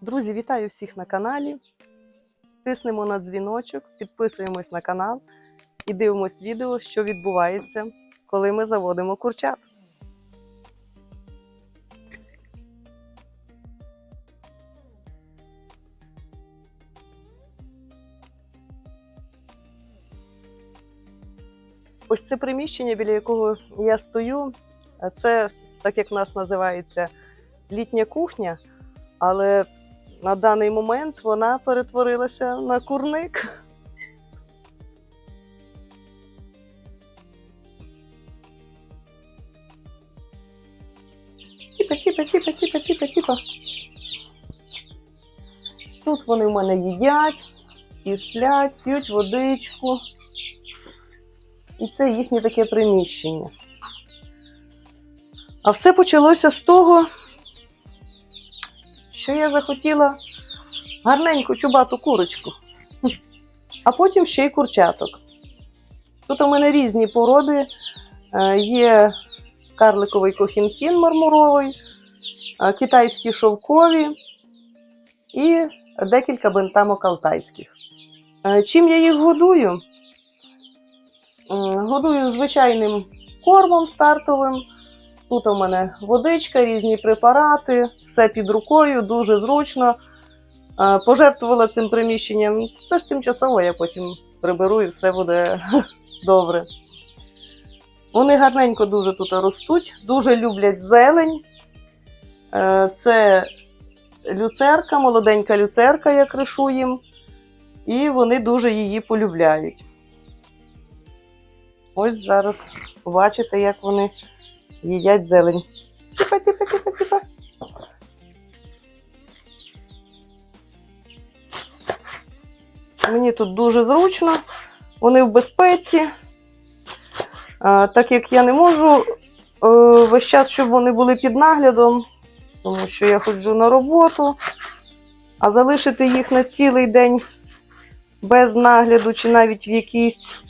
Друзі, вітаю всіх на каналі. Тиснемо на дзвіночок, підписуємось на канал і дивимось відео, що відбувається, коли ми заводимо курчат. Ось це приміщення, біля якого я стою, це, так як в нас називається, літня кухня, але на даний момент вона перетворилася на курник. Тіпа, тіпа, тіпа, тіпа, тіпа, тіпа. Тут вони в мене їдять і сплять, п'ють водичку. І це їхнє таке приміщення. А все почалося з того, що я захотіла гарненьку чубату курочку, а потім ще й курчаток. Тут у мене різні породи. Е, Є карликовий кохінхін мармуровий, е, китайські шовкові і декілька бентамок алтайських. Е, Чим я їх годую? Годую звичайним кормом стартовим. Тут у мене водичка, різні препарати, все під рукою, дуже зручно. Е, Пожертвувала цим приміщенням. Це ж тимчасово, я потім приберу і все буде добре. Вони гарненько дуже тут ростуть, дуже люблять зелень. Е, Це люцерка, молоденька люцерка, я кришу їм, і вони дуже її полюбляють. Ось зараз побачите, як вони їдять зелень. Тіпа, тіпа, тіпа, тіпа. Мені тут дуже зручно, вони в безпеці. Так як я не можу е, весь час, щоб вони були під наглядом, тому що я ходжу на роботу, а залишити їх на цілий день без нагляду чи навіть в якійсь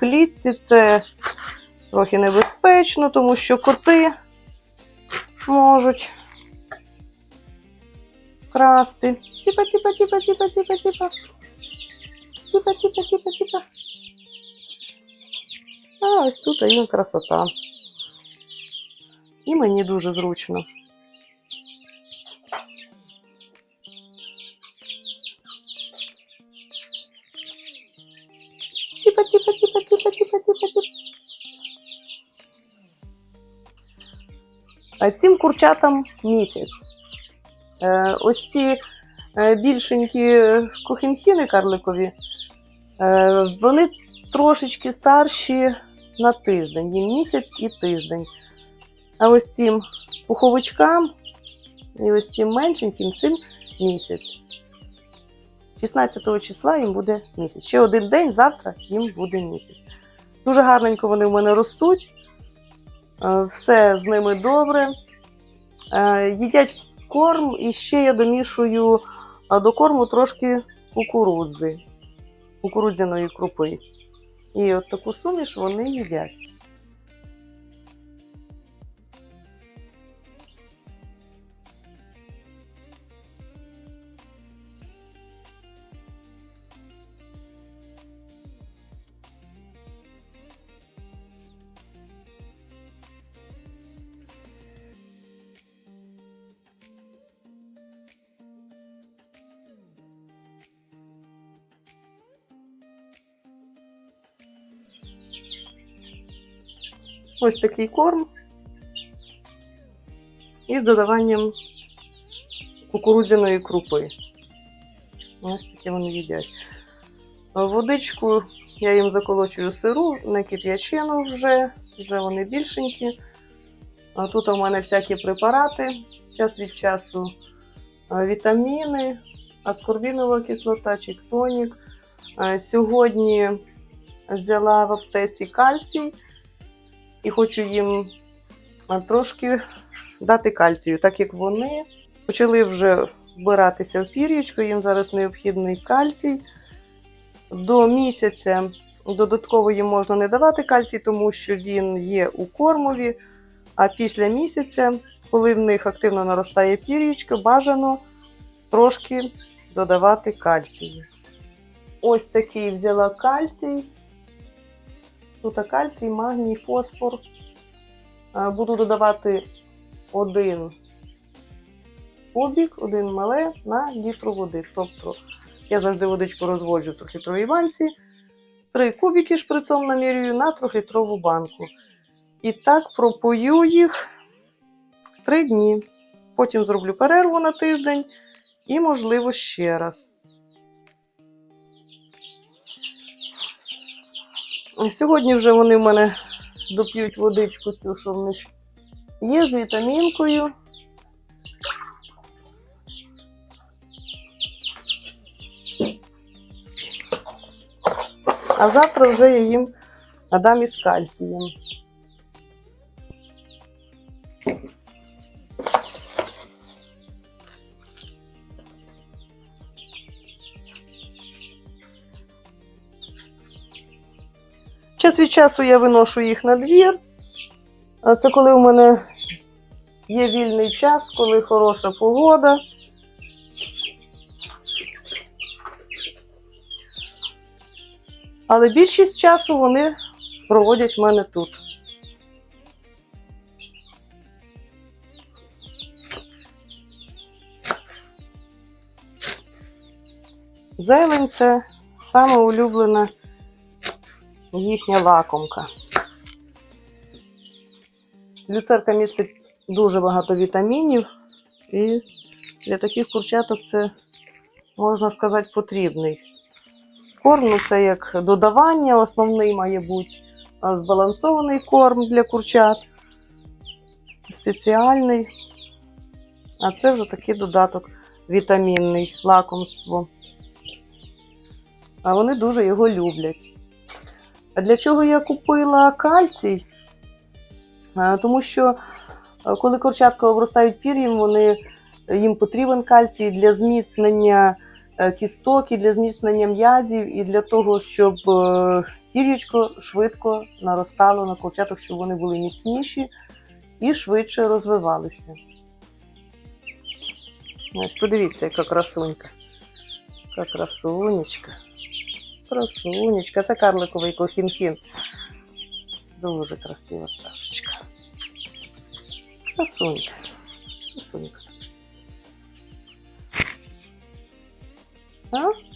клітці це трохи небезпечно, тому що коти можуть красти. Тіпа, тіпа, тіпа, тіпа, тіпа, тіпа. Тіпа, тіпа, тіпа, тіпа. А ось тут і красота. І мені дуже зручно. Тіпа, тіпа, тіпа, тіпа, тіпа, тіпа, Цим курчатам місяць. Е, ось ці е, більшенькі кохінхіни карликові, е, вони трошечки старші на тиждень, їм місяць і тиждень. А ось цим пуховичкам і ось цим меншеньким цим місяць. 16 числа їм буде місяць. Ще один день, завтра їм буде місяць. Дуже гарненько вони в мене ростуть. Е, Все з ними добре. Е, Їдять корм і ще я домішую е, до корму трошки кукурудзи, кукурудзяної крупи. І от таку суміш вони їдять. Ось такий корм. І з додаванням кукурудзяної крупи. Ось таке вони їдять. Водичку я їм заколочую сиру, не кип'ячену вже, вже вони більшенькі. Тут у мене всякі препарати, час від часу вітаміни, аскорбінова кислота, чіктонік. Сьогодні взяла в аптеці кальцій і хочу їм трошки дати кальцію, так як вони почали вже вбиратися в пір'ячко, їм зараз необхідний кальцій. До місяця додатково їм можна не давати кальцій, тому що він є у кормові. А після місяця, коли в них активно наростає пір'ячко, бажано трошки додавати кальцію. Ось такий взяла кальцій. Тут кальцій, магній, фосфор. Е, Буду додавати один кубік, один мале на літру води. Тобто я завжди водичку розводжу в трьохлітровій банці. Три кубики шприцом намірюю на трьохлітрову банку. І так пропою їх три дні. Потім зроблю перерву на тиждень і, можливо, ще раз. Сьогодні вже вони в мене доп'ють водичку цю, що в них є з вітамінкою. А завтра вже я їм надам із кальцієм. Час від часу я виношу їх на двір. А Це коли у мене є вільний час, коли хороша погода. Але більшість часу вони проводять в мене тут. Зелень це саме улюблена їхня лакомка. Люцерка містить дуже багато вітамінів, і для таких курчаток це, можна сказати, потрібний. Корм ну, це як додавання, основний має бути збалансований корм для курчат, спеціальний. А це вже такий додаток вітамінний, лакомство. А вони дуже його люблять. А для чого я купила кальцій? Тому що коли курчатка обростають пір'ям, вони, їм потрібен кальцій для зміцнення е, кісток, і для зміцнення м'язів, і для того, щоб е, пір'ячко швидко наростало на курчаток, щоб вони були міцніші і швидше розвивалися. Подивіться, яка красунька. Яка красунечка. Красунечка, це карликовий кохінхін. Дуже красива пташечка. Красунька. Красунька. А?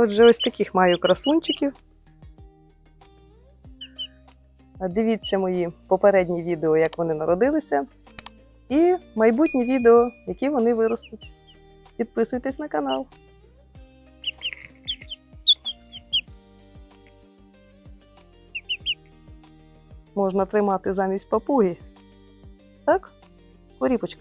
Отже, ось таких маю красунчиків. Дивіться мої попередні відео, як вони народилися, і майбутні відео, які вони виростуть. Підписуйтесь на канал. Можна тримати замість папуги. Так? Коріпочка.